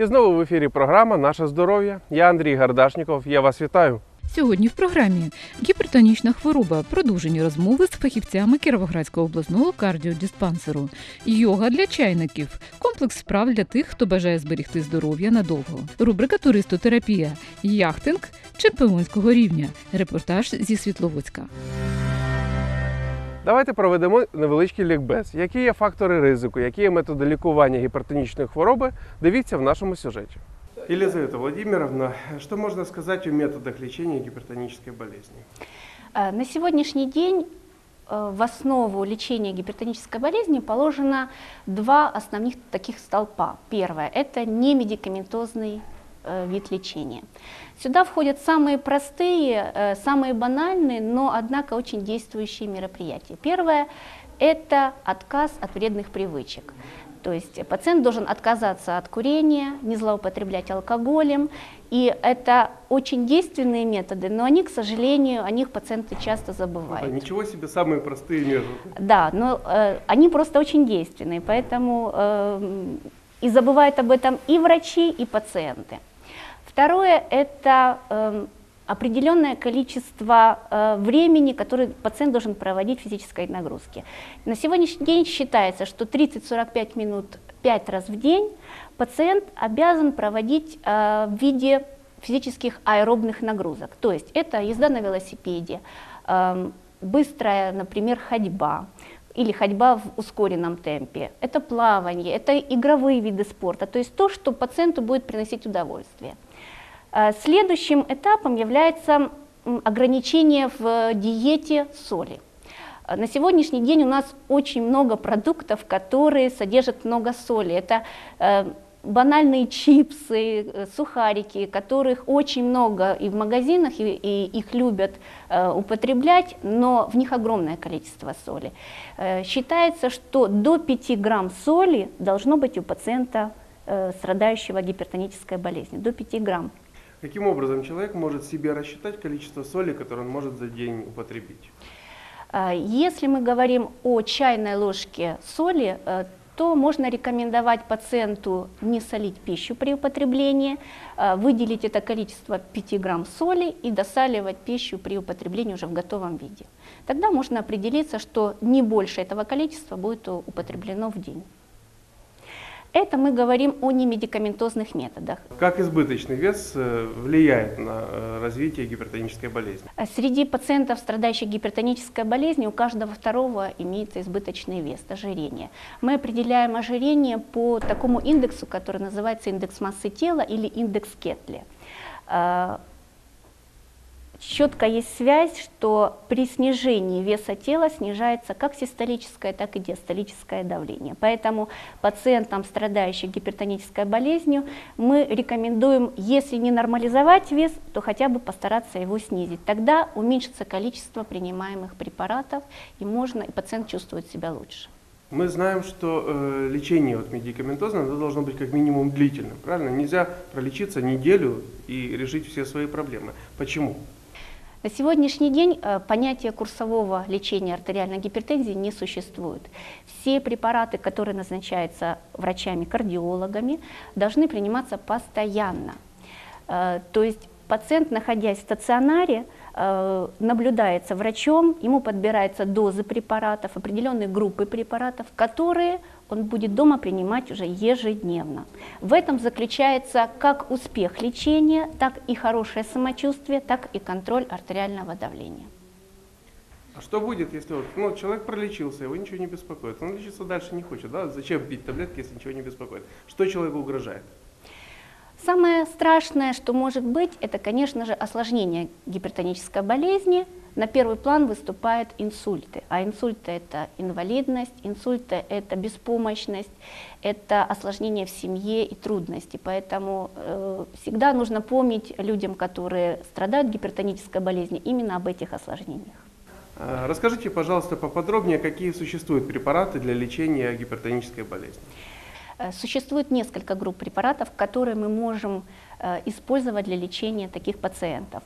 І знову в ефірі програма Наше здоров'я. Я Андрій Гардашніков. Я вас вітаю. Сьогодні в програмі гіпертонічна хвороба, продовжені розмови з фахівцями Кіровоградського обласного кардіодиспансеру, йога для чайників, комплекс справ для тих, хто бажає зберегти здоров'я надовго, рубрика Туристотерапія, яхтинг чемпіонського рівня, репортаж зі Світловодська. Давайте проведемо невеличкий лікбез. Які є фактори ризику, які є методи лікування гіпертонічної хвороби? Дивіться в нашому сюжеті. Елизавета Владимировна, что можно сказать о методах лечения гипертонической болезни? Э, На сегодняшний день э, в основу лечения гипертонической болезни положено два основных таких столпа. Первое – это немедикаментозный э, вид лечения. Сюда входят самые простые, э, самые банальные, но, однако, очень действующие мероприятия. Первое – это отказ от вредных привычек. То есть пациент должен отказаться от курения, не злоупотреблять алкоголем. И это очень действенные методы, но они, к сожалению, о них пациенты часто забывают. ничего себе, самые простые методы. Да, но э, они просто очень действенные, поэтому э, и забывают об этом и врачи, и пациенты. Второе – это э, определенное количество э, времени, которое пациент должен проводить в физической нагрузке. На сегодняшний день считается, что 30-45 минут 5 раз в день пациент обязан проводить э, в виде физических аэробных нагрузок. То есть это езда на велосипеде, эм, быстрая, например, ходьба или ходьба в ускоренном темпе, это плавание, это игровые виды спорта, то есть то, что пациенту будет приносить удовольствие. Э, Следующим этапом является ограничение в диете соли. Э, На сегодняшний день у нас очень много продуктов, которые содержат много соли. Это э, банальные чипсы, сухарики, которых очень много и в магазинах, и, и их любят э, употреблять, но в них огромное количество соли. Э, считается, что до 5 грамм соли должно быть у пациента, э, страдающего гипертонической болезнью, до 5 грамм. Каким образом человек может себе рассчитать количество соли, которое он может за день употребить? А, Если мы говорим о чайной ложке соли, э, то можно рекомендовать пациенту не солить пищу при употреблении, а, выделить это количество 5 грамм соли и досаливать пищу при употреблении уже в готовом виде. Тогда можно определиться, что не больше этого количества будет употреблено в день. Это мы говорим о немедикаментозных методах. Как избыточный вес э, влияет на э, развитие гипертонической болезни? А Среди пациентов, страдающих гипертонической болезнью, у каждого второго имеется избыточный вес, ожирение. Мы определяем ожирение по такому индексу, который называется индекс массы тела или индекс Кетли. Четко есть связь, что при снижении веса тела снижается как систолическое, так и диастолическое давление. Поэтому пациентам, страдающим гипертонической болезнью, мы рекомендуем, если не нормализовать вес, то хотя бы постараться его снизить. Тогда уменьшится количество принимаемых препаратов, и можно, и пациент чувствует себя лучше. Мы знаем, что э, лечение вот, медикаментозное оно должно быть как минимум длительным, правильно? Нельзя пролечиться неделю и решить все свои проблемы. Почему? На сегодняшний день э, понятия курсового лечения артериальной гипертензии не существует. Все препараты, которые назначаются врачами-кардиологами, должны приниматься постоянно. Э, То есть пациент, находясь в стационаре, наблюдается врачом, ему подбираются дозы препаратов, определенные группы препаратов, которые он будет дома принимать уже ежедневно. В этом заключается как успех лечения, так и хорошее самочувствие, так и контроль артериального давления. А что будет, если вот, ну, человек пролечился, его ничего не беспокоит, он лечиться дальше не хочет, да? Зачем пить таблетки, если ничего не беспокоит? Что человеку угрожает? Самое страшное, что может быть, это, конечно же, осложнение гипертонической болезни. На первый план выступают инсульты. А инсульты – это инвалидность, инсульты – это беспомощность, это осложнение в семье и трудности. Поэтому э, всегда нужно помнить людям, которые страдают гипертонической болезнью, именно об этих осложнениях. А, Расскажите, пожалуйста, поподробнее, какие существуют препараты для лечения гипертонической болезни. Э, Существует несколько групп препаратов, которые мы можем э, использовать для лечения таких пациентов.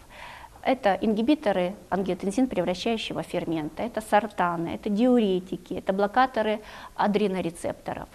Это ингибиторы ангиотензин превращающего фермента, это сортаны, это диуретики, это блокаторы адренорецепторов.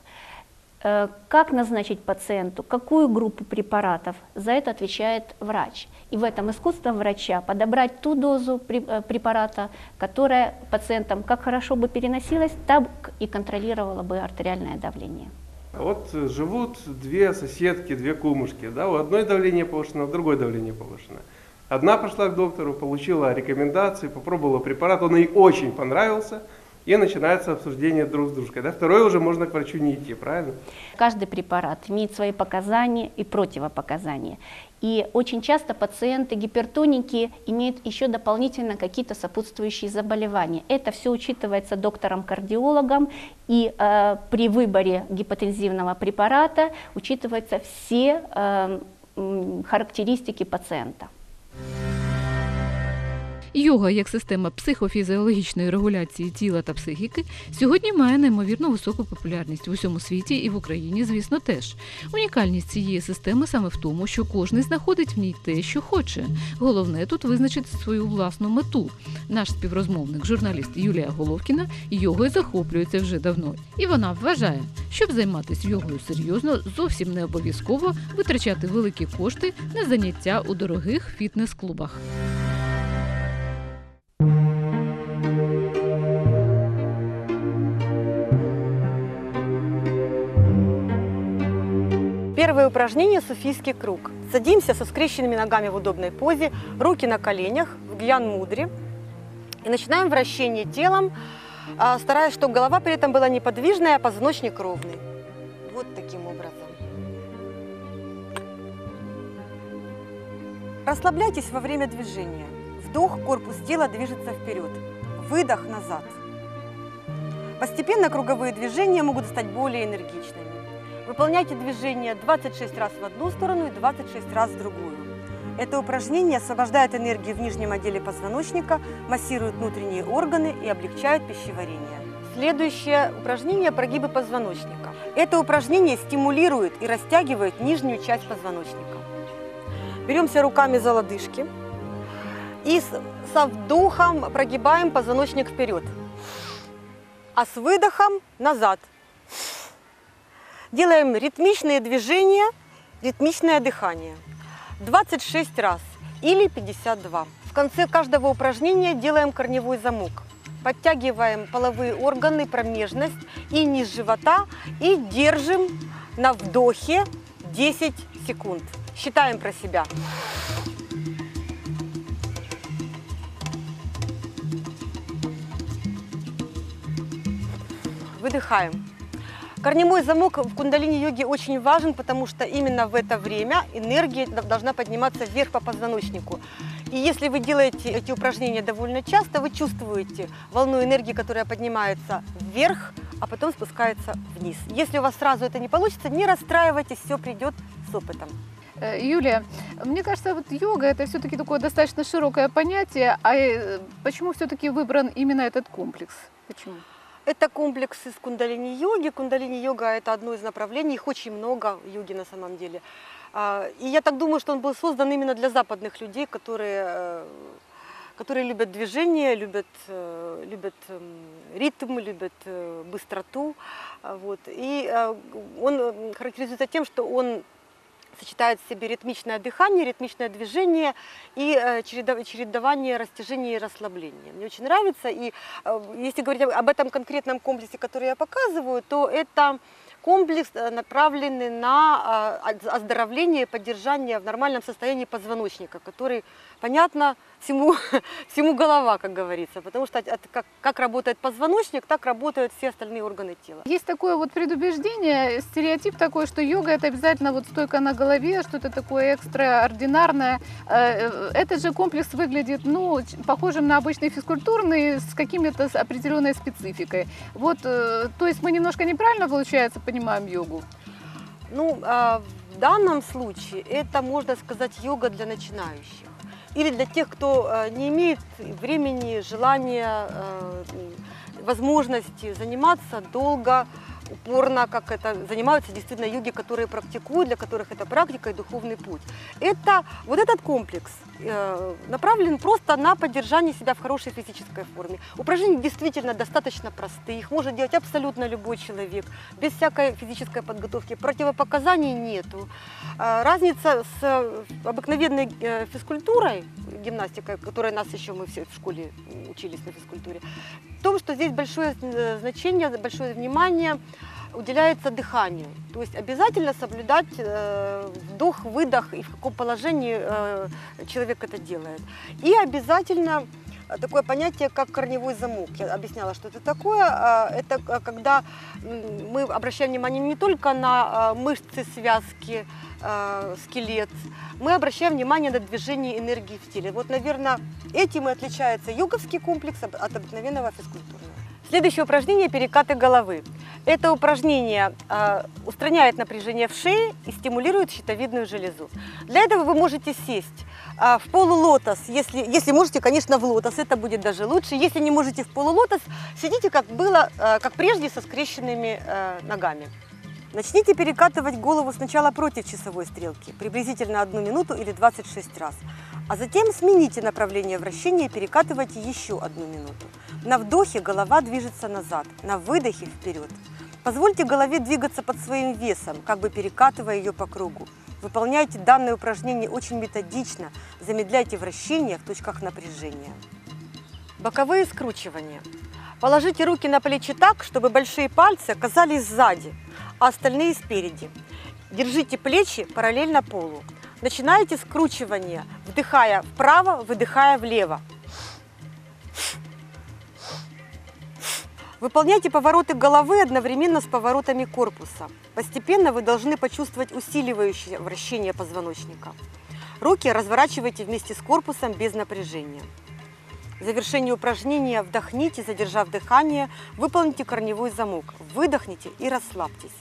Э, Как назначить пациенту, какую группу препаратов, за это отвечает врач. И в этом искусство врача подобрать ту дозу пре- препарата, которая пациентам как хорошо бы переносилась, так и контролировала бы артериальное давление. А Вот э, живут две соседки, две кумушки, да, у одной давление повышено, у другой давление повышено. Одна пошла к доктору, получила рекомендации, попробовала препарат, он ей очень понравился, и начинается обсуждение друг с дружкой. Да? Второй уже можно к врачу не идти, правильно? Каждый препарат имеет свои показания и противопоказания. И очень часто пациенты гипертоники имеют еще дополнительно какие-то сопутствующие заболевания. Это все учитывается доктором-кардиологом, и э, при выборе гипотензивного препарата учитываются все э, характеристики пациента. Йога як система психофізіологічної регуляції тіла та психіки сьогодні має неймовірно високу популярність в усьому світі і в Україні, звісно, теж. Унікальність цієї системи саме в тому, що кожен знаходить в ній те, що хоче. Головне тут визначити свою власну мету. Наш співрозмовник, журналіст Юлія Головкіна, йогою захоплюється вже давно, і вона вважає, щоб займатися йогою серйозно, зовсім не обов'язково витрачати великі кошти на заняття у дорогих фітнес-клубах. Первое упражнение – суфийский круг. Садимся со скрещенными ногами в удобной позе, руки на коленях, в гьян мудре. И начинаем вращение телом, а, стараясь, чтобы голова при этом была неподвижная, а позвоночник ровный. Вот таким образом. Расслабляйтесь во время движения. Вдох, корпус тела движется вперед. Выдох назад. Постепенно круговые движения могут стать более энергичными. Выполняйте движение 26 раз в одну сторону и 26 раз в другую. Это упражнение освобождает энергию в нижнем отделе позвоночника, массирует внутренние органы и облегчает пищеварение. Следующее упражнение – прогибы позвоночника. Это упражнение стимулирует и растягивает нижнюю часть позвоночника. Беремся руками за лодыжки и со вдохом прогибаем позвоночник вперед, а с выдохом назад. Делаем ритмичные движения, ритмичное дыхание. 26 раз или 52. В конце каждого упражнения делаем корневой замок. Подтягиваем половые органы, промежность и низ живота и держим на вдохе 10 секунд. Считаем про себя. Выдыхаем. Корневой замок в кундалини-йоге очень важен, потому что именно в это время энергия должна подниматься вверх по позвоночнику. И если вы делаете эти упражнения довольно часто, вы чувствуете волну энергии, которая поднимается вверх, а потом спускается вниз. Если у вас сразу это не получится, не расстраивайтесь, все придет с опытом. Э, Юлия, мне кажется, вот йога это все-таки такое достаточно широкое понятие. А э, почему все-таки выбран именно этот комплекс? Почему? Это комплекс из кундалини-йоги. Кундалини-йога – это одно из направлений, их очень много в йоге на самом деле. А, И я так думаю, что он был создан именно для западных людей, которые, э, которые любят движение, любят, э, любят эм, ритм, любят э, быстроту. Вот. И он характеризуется тем, что он сочетает в себе ритмичное дыхание, ритмичное движение и э, чередование растяжения и расслабления. Мне очень нравится. И э, если говорить об этом конкретном комплексе, который я показываю, то это комплекс, э, направленный на оз- оздоровление и поддержание в нормальном состоянии позвоночника, который, понятно, всему, всему голова, как говорится. Потому что от- как, как работает позвоночник, так работают все остальные органы тела. Есть такое вот предубеждение, стереотип такой, что йога это обязательно вот стойка на голове, что-то такое экстраординарное. Э, э, Этот же комплекс выглядит, ну, похожим на обычный физкультурный с какими-то определенной спецификой. Вот, то есть мы немножко неправильно, получается, понимаем йогу. Ну, а, в данном случае это, можно сказать, йога для начинающих. Или для тех, кто э, не имеет времени, желания, м, возможности заниматься долго упорно, как это занимаются действительно йоги, которые практикуют, для которых это практика и духовный путь. Это вот этот комплекс э, направлен просто на поддержание себя в хорошей физической форме. Упражнения действительно достаточно простые, их может делать абсолютно любой человек, без всякой физической подготовки. Противопоказаний нету. Э, разница с э, обыкновенной э, физкультурой, гимнастикой, которой нас еще мы все в школе учились на физкультуре, в том, что здесь большое э, значение, большое внимание уделяется дыханию. То есть обязательно соблюдать э, вдох, выдох и в каком положении э, человек это делает. И обязательно э, такое понятие, как корневой замок. Я объясняла, что это такое. Это когда мы обращаем внимание не только на мышцы, связки, скелет, мы обращаем внимание на движение энергии в теле. Вот, наверное, этим и отличается йоговский комплекс от обыкновенного физкультурного. Следующее упражнение – перекаты головы. Это упражнение а, устраняет напряжение в шее и стимулирует щитовидную железу. Для этого вы можете сесть а, в полулотос, если, если можете, конечно, в лотос, это будет даже лучше. Если не можете в полулотос, сидите, как было, а, как прежде, со скрещенными а, ногами. Начните перекатывать голову сначала против часовой стрелки, приблизительно одну минуту или 26 раз. А затем смените направление вращения и перекатывайте еще одну минуту. На вдохе голова движется назад, на выдохе вперед. Позвольте голове двигаться под своим весом, как бы перекатывая ее по кругу. Выполняйте данное упражнение очень методично, замедляйте вращение в точках напряжения. Боковые скручивания. Положите руки на плечи так, чтобы большие пальцы оказались сзади, а остальные спереди. Держите плечи параллельно полу. Начинаете скручивание, вдыхая вправо, выдыхая влево. Выполняйте повороты головы одновременно с поворотами корпуса. Постепенно вы должны почувствовать усиливающее вращение позвоночника. Руки разворачивайте вместе с корпусом без напряжения. В завершении упражнения вдохните, задержав дыхание, выполните корневой замок, выдохните и расслабьтесь.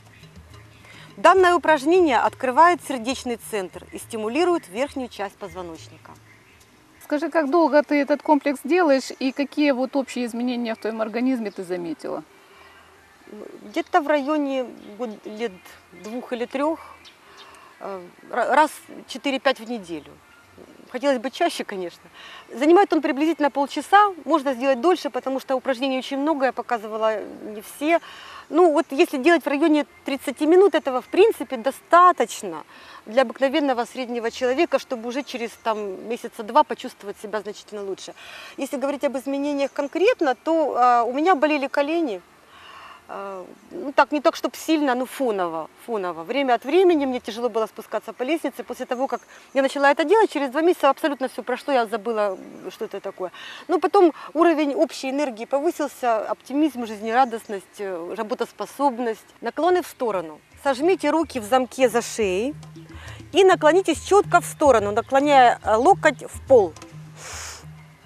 Данное упражнение открывает сердечный центр и стимулирует верхнюю часть позвоночника. Скажи, как долго ты этот комплекс делаешь и какие вот общие изменения в твоем организме ты заметила? Где-то в районе лет двух или трех, э, ра- раз 4-5 в неделю. Хотелось бы чаще, конечно. Занимает он приблизительно полчаса, можно сделать дольше, потому что упражнений очень много, я показывала не все. Ну вот если делать в районе 30 минут, этого в принципе достаточно для обыкновенного среднего человека, чтобы уже через там, месяца два почувствовать себя значительно лучше. Если говорить об изменениях конкретно, то а, у меня болели колени, ну так, не так, чтобы сильно, но фоново, фоново. Время от времени мне тяжело было спускаться по лестнице. После того, как я начала это делать, через два месяца абсолютно все прошло, я забыла, что это такое. Но потом уровень общей энергии повысился, оптимизм, жизнерадостность, э, работоспособность. Наклоны в сторону. Сожмите руки в замке за шеей и наклонитесь четко в сторону, наклоняя э, локоть в пол.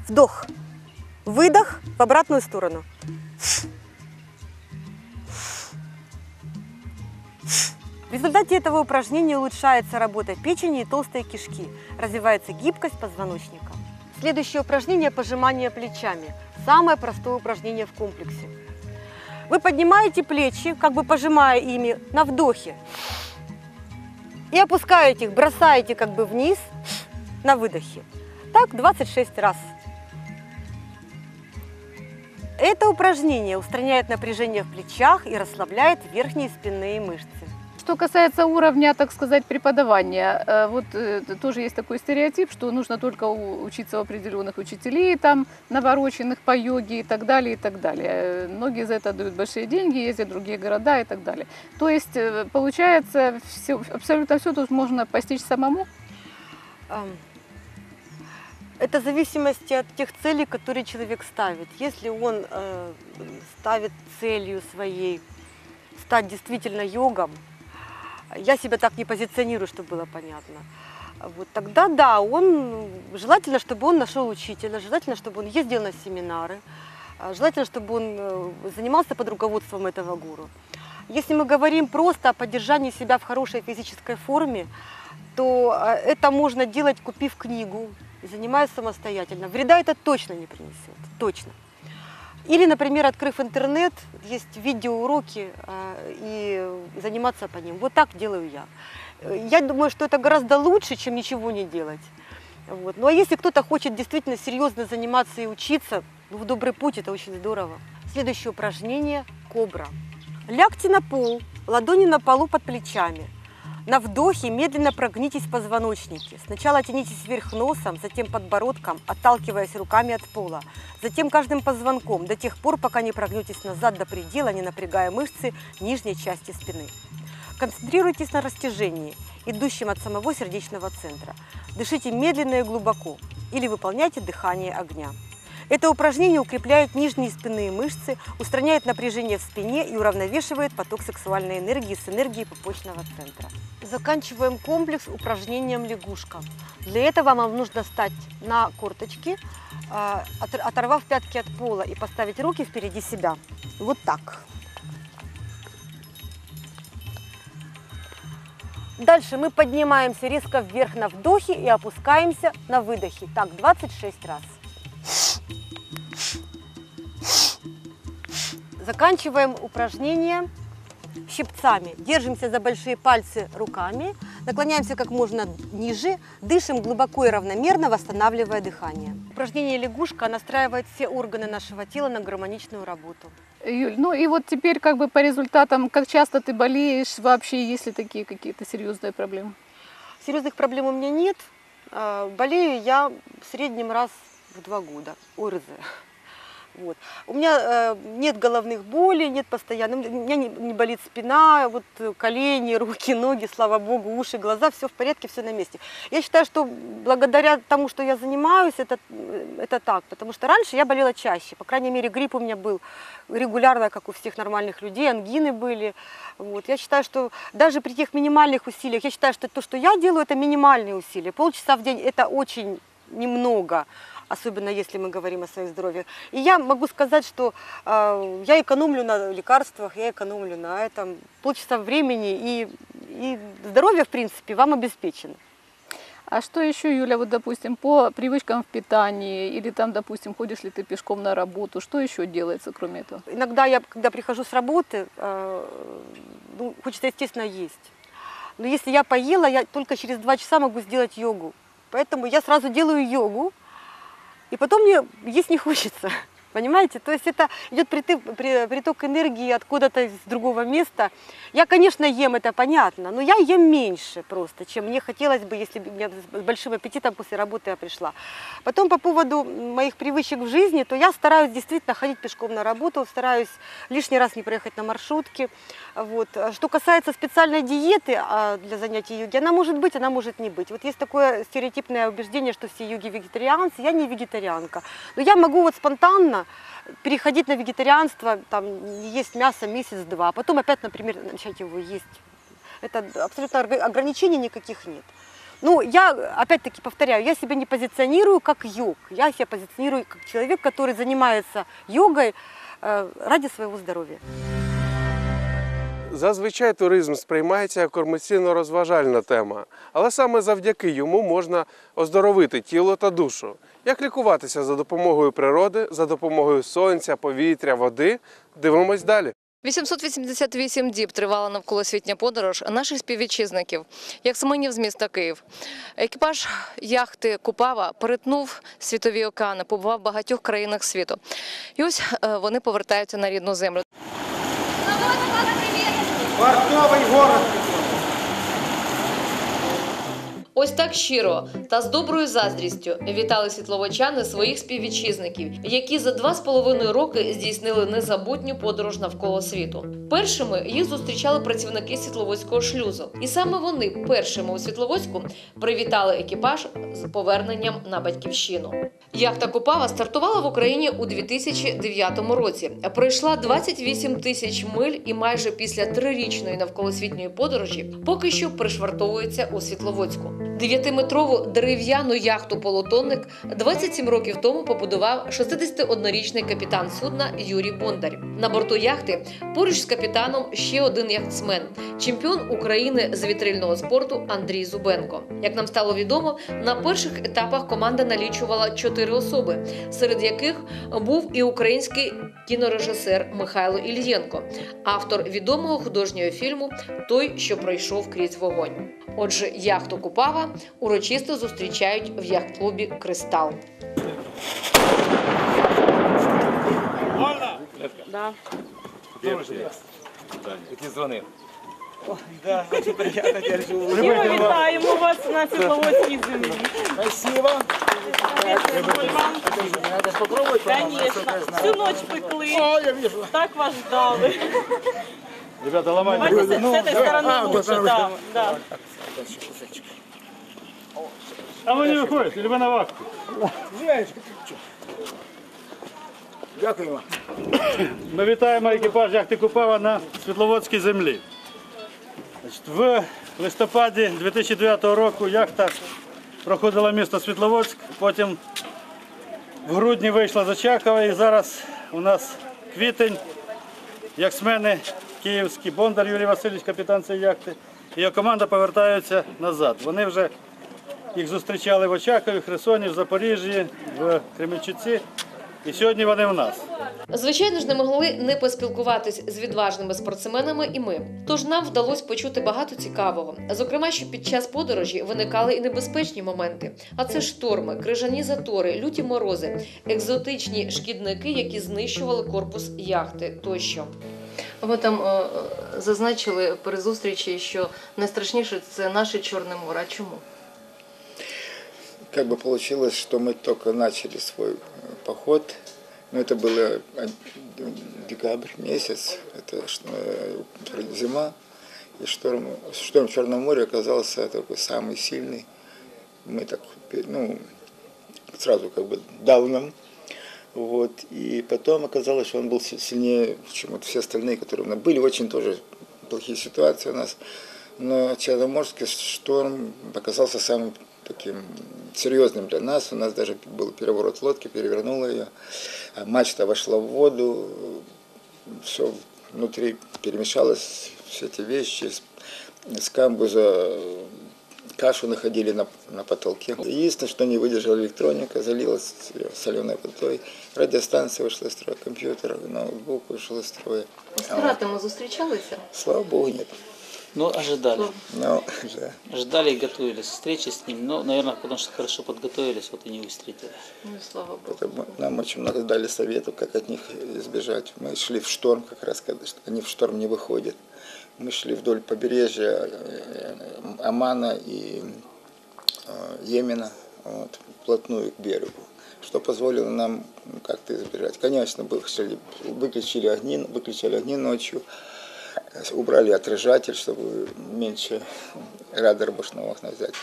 Вдох. Выдох в обратную сторону. В результате этого упражнения улучшается работа печени и толстой кишки, развивается гибкость позвоночника. Следующее упражнение – пожимание плечами. Самое простое упражнение в комплексе. Вы поднимаете плечи, как бы пожимая ими на вдохе, и опускаете их, бросаете как бы вниз на выдохе. Так 26 раз. Это упражнение устраняет напряжение в плечах и расслабляет верхние спинные мышцы. Что касается уровня, так сказать, преподавания, э, вот э, тоже есть такой стереотип, что нужно только учиться у определенных учителей, там, навороченных по йоге и так далее, и так далее. Э, Многие за это дают большие деньги, ездят в другие города и так далее. То есть, получается, все, абсолютно все тут можно постичь самому. Ам, Это в зависимости от тех целей, которые человек ставит. Если он ставит целью своей стать действительно йогом, я себя так не позиционирую, чтобы было понятно. Вот тогда да, он желательно, чтобы он нашел учителя, желательно, чтобы он ездил на семинары, а, желательно, чтобы он э, занимался под руководством этого гуру. Если мы говорим просто о поддержании себя в хорошей физической форме, то э, это можно делать, купив книгу занимаясь самостоятельно. Вреда это точно не принесет, точно. Или, например, открыв интернет, есть видеоуроки э, и заниматься по ним. Вот так делаю я. Я думаю, что это гораздо лучше, чем ничего не делать. Вот. Ну а если кто-то хочет действительно серьезно заниматься и учиться, ну, в добрый путь это очень здорово. Следующее упражнение – кобра. Лягте на пол, ладони на полу под плечами. На вдохе медленно прогнитесь в позвоночнике. Сначала тянитесь вверх носом, затем подбородком, отталкиваясь руками от пола. Затем каждым позвонком, до тех пор, пока не прогнетесь назад до предела, не напрягая мышцы нижней части спины. Концентрируйтесь на растяжении, идущем от самого сердечного центра. Дышите медленно и глубоко или выполняйте дыхание огня. Это упражнение укрепляет нижние спинные мышцы, устраняет напряжение в спине и уравновешивает поток сексуальной энергии с энергией пупочного центра. Заканчиваем комплекс упражнением лягушка. Для этого вам нужно встать на корточки, а, оторвав пятки от пола и поставить руки впереди себя. Вот так. Дальше мы поднимаемся резко вверх на вдохе и опускаемся на выдохе. Так, 26 раз. Заканчиваем упражнение щипцами. Держимся за большие пальцы руками, наклоняемся как можно ниже, дышим глубоко и равномерно, восстанавливая дыхание. Упражнение лягушка настраивает все органы нашего тела на гармоничную работу. Юль, ну и вот теперь как бы по результатам, как часто ты болеешь, вообще есть ли такие какие-то серьезные проблемы? Серьезных проблем у меня нет. А, Болею я в среднем раз в два года. ОРЗ. Вот. У меня э, нет головных болей, нет постоянно, у меня не, не болит спина, вот э, колени, руки, ноги, слава богу, уши, глаза, все в порядке, все на месте. Я считаю, что благодаря тому, что я занимаюсь, это, э, это так, потому что раньше я болела чаще, по крайней мере, грипп у меня был регулярно, как у всех нормальных людей, ангины были. Вот. Я считаю, что даже при тех минимальных усилиях, я считаю, что то, что я делаю, это минимальные усилия. Полчаса в день это очень немного особенно если мы говорим о своем здоровье. И я могу сказать, что э, я экономлю на лекарствах, я экономлю на этом полчаса времени, и, и здоровье, в принципе, вам обеспечено. А что еще, Юля, вот, допустим, по привычкам в питании, или там, допустим, ходишь ли ты пешком на работу, что еще делается, кроме этого? Иногда я, когда прихожу с работы, э, ну, хочется, естественно, есть. Но если я поела, я только через два часа могу сделать йогу. Поэтому я сразу делаю йогу, и потом мне есть не хочется. Понимаете? То есть это идет притык, при- приток энергии откуда-то из другого места. Я, конечно, ем, это понятно, но я ем меньше просто, чем мне хотелось бы, если бы я с большим аппетитом после работы я пришла. Потом по поводу моих привычек в жизни, то я стараюсь действительно ходить пешком на работу, стараюсь лишний раз не проехать на маршрутке. Вот. Что касается специальной диеты а, для занятий йоги, она может быть, она может не быть. Вот есть такое стереотипное убеждение, что все йоги вегетарианцы, я не вегетарианка. Но я могу вот спонтанно переходить на вегетарианство, там, есть мясо месяц-два, а потом опять, например, начать его есть. Это абсолютно ограничений никаких нет. Ну, я, опять-таки, повторяю, я себя не позиционирую как йог. Я себя позиционирую как человек, который занимается йогой э, ради своего здоровья. Зазвичай туризм сприймається як комерційно-розважальна тема, але саме завдяки йому можна оздоровити тіло та душу. Як лікуватися за допомогою природи, за допомогою сонця, повітря, води? Дивимось далі. 888 діб тривала навколосвітня подорож наших співвітчизників, як Семенів з міста Київ. Екіпаж яхти Купава перетнув світові океани, побував в багатьох країнах світу. І ось е, вони повертаються на рідну землю. Портовий город. Ось так щиро та з доброю заздрістю вітали світловочани своїх співвітчизників, які за два з половиною роки здійснили незабутню подорож навколо світу. Першими їх зустрічали працівники світловодського шлюзу, і саме вони першими у Світловодську привітали екіпаж з поверненням на батьківщину. Яхта Купава стартувала в Україні у 2009 році. Пройшла 28 тисяч миль і майже після трирічної навколосвітньої подорожі поки що пришвартовується у Світловодську. Дев'ятиметрову дерев'яну яхту Полотонник 27 років тому побудував 61-річний капітан судна Юрій Бондар. На борту яхти поруч з капітаном ще один яхтсмен, чемпіон України з вітрильного спорту Андрій Зубенко. Як нам стало відомо, на перших етапах команда налічувала чотири особи, серед яких був і український кінорежисер Михайло Ільєнко, автор відомого художнього фільму Той, що пройшов крізь вогонь. Отже, яхту Купава урочисто зустрічають в яхт-клубі Кристал. Які дзвонив? Щиро вітаємо вас на Світловодській землі. Спасибо. Звісно. Всю ніч пекли, О, я вижу. так вас ждали. Ребята, ломайте. Давайте з цієї сторони лучше, да, да. А ви не виходите, или ви на вахті? Дякуємо. Ми вітаємо екіпаж яхти Купава на Світловодській землі. В листопаді 2009 року яхта проходила місто Світловодськ, потім в грудні вийшла з Очакова і зараз у нас квітень, яхтсмени київські, Бондар Юрій Васильович, капітан цієї яхти, і його команда повертаються назад. Вони вже їх зустрічали в Очакові, в Херсоні, в Запоріжжі, в Кременчуці. І сьогодні вони в нас. Звичайно ж, не могли не поспілкуватись з відважними спортсменами і ми. Тож нам вдалося почути багато цікавого. Зокрема, що під час подорожі виникали і небезпечні моменти. А це шторми, крижані затори, люті морози, екзотичні шкідники, які знищували корпус яхти тощо. Ви там е, зазначили при зустрічі, що найстрашніше це наше Чорне море. А чому? Как бы получилось, что мы только начали свой э, поход. Ну, это было э, декабрь месяц, это э, зима, и шторм, шторм в Черном море оказался такой самый сильный. Мы так, ну, сразу как бы дал нам. Вот. И потом оказалось, что он был си- сильнее, чем вот все остальные, которые у нас были. Очень тоже плохие ситуации у нас. Но Черноморский шторм оказался самым таким серьезным для нас. У нас даже был переворот лодки, перевернула ее. Мачта вошла в воду, все внутри перемешалось, все эти вещи. С, с камбуза кашу находили на, на потолке. Единственное, что не выдержала электроника, залилась соленой водой. Радиостанция вышла из строя, компьютер, ноутбук вышел из строя. З піратами зустрічалися? Слава богу, нет. Ну, ожидали. Но, да. Ждали и готовились к встрече с ним. Но, наверное, потому что хорошо подготовились, вот и не встретили. Ну, слава Богу. Поэтому нам очень много дали советов, как от них избежать. Мы шли в шторм, как раз когда они в шторм не выходят. Мы шли вдоль побережья э, Омана и э, Йемена, вот, вплотную к берегу, что позволило нам ну, как-то избежать. Конечно, выключили, выключили огни, выключали огни ночью, убрали отрыжатель, чтобы меньше радар башного окна взять.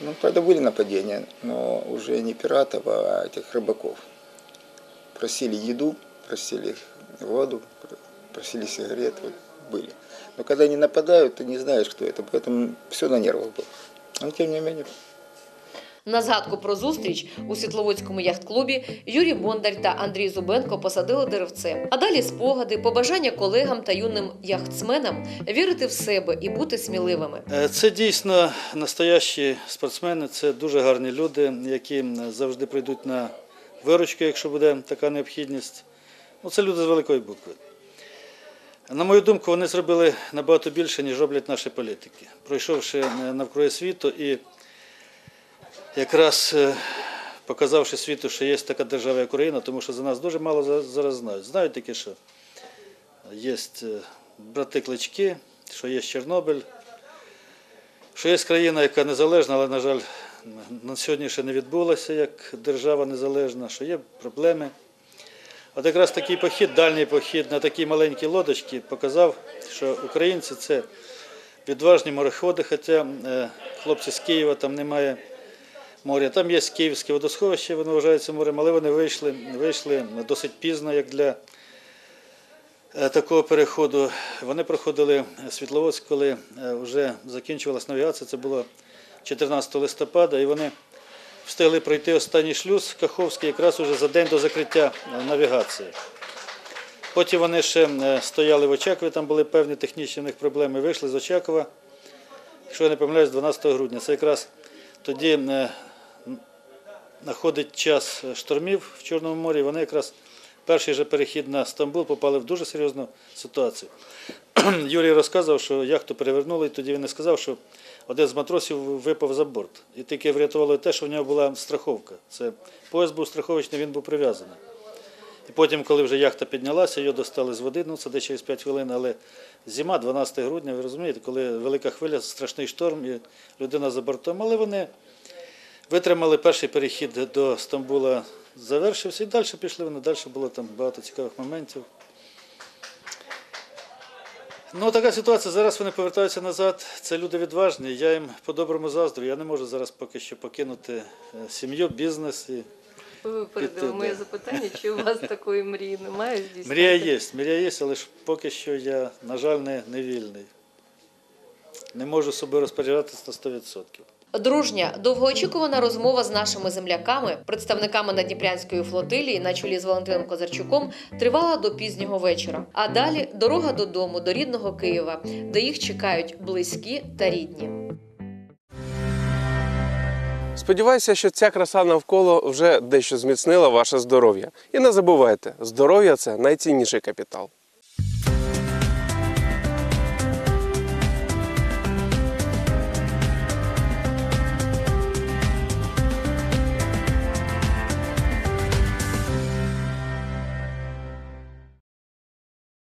Ну, правда, были нападения, но уже не пиратов, а этих рыбаков. Просили еду, просили воду, пр- просили сигарет, вот были. Но когда они нападают, ты не знаешь, кто это, поэтому все на нервах было. Но тем не менее, На згадку про зустріч у Світловодському яхт-клубі Юрій Бондар та Андрій Зубенко посадили деревце. А далі спогади, побажання колегам та юним яхтсменам вірити в себе і бути сміливими. Е, Це дійсно настоящі спортсмени, це дуже гарні люди, які завжди прийдуть на виручку, якщо буде така необхідність. Ну, це люди з великої букви. На мою думку, вони зробили набагато більше, ніж роблять наші політики, пройшовши е, навкруги світу і якраз е, показавши світу, що є така держава, як Україна, тому що за нас дуже мало зараз знають. Знають тільки, що є е, брати клички, що є Чорнобиль, що є країна, яка незалежна, але, на жаль, на сьогодні ще не відбулася як держава незалежна, що є проблеми. От якраз такий похід, дальній похід на такій маленькій лодочці показав, що українці це відважні мореходи, хоча е, хлопці з Києва там немає моря. Там є Київське водосховище, воно вважається морем, але вони вийшли, вийшли досить пізно, як для е, такого переходу. Вони проходили Світловодськ, коли е, вже закінчувалася навігація, це було 14 листопада, і вони встигли пройти останній шлюз Каховський якраз уже за день до закриття е, навігації. Потім вони ще стояли в Очакові, там були певні технічні них проблеми. Вийшли з Очакова, якщо я не помиляюсь, 12 грудня. Це якраз тоді находить час штормів в Чорному морі. Вони якраз перший же перехід на Стамбул попали в дуже серйозну ситуацію. Юрій розказував, що яхту перевернули, і тоді він не сказав, що один з матросів випав за борт. І тільки врятувало те, що в нього була страховка. Це пояс був страховочний, він був прив'язаний. І потім, коли вже яхта піднялася, її достали з води, ну це десь через 5 хвилин, але зима, 12 грудня, ви розумієте, коли велика хвиля, страшний шторм і людина за бортом, але вони витримали перший перехід до Стамбула, завершився і далі пішли вони, далі було там багато цікавих моментів. Ну, така ситуація. Зараз вони повертаються назад. Це люди відважні. Я їм по-доброму заздрю. Я не можу зараз поки що покинути е, сім'ю, бізнес. І... Ви випередили моє запитання, чи у вас такої мрії немає здійснити? Мрія є, мрія є, але ж поки що я, на жаль, не, не вільний. Не можу собою розпоряджатися на 100%. Дружня, довгоочікувана розмова з нашими земляками, представниками Надніпрянської флотилії на чолі з Валентином Козарчуком, тривала до пізнього вечора. А далі дорога додому, до рідного Києва, де їх чекають близькі та рідні. Сподіваюся, що ця краса навколо вже дещо зміцнила ваше здоров'я. І не забувайте, здоров'я це найцінніший капітал.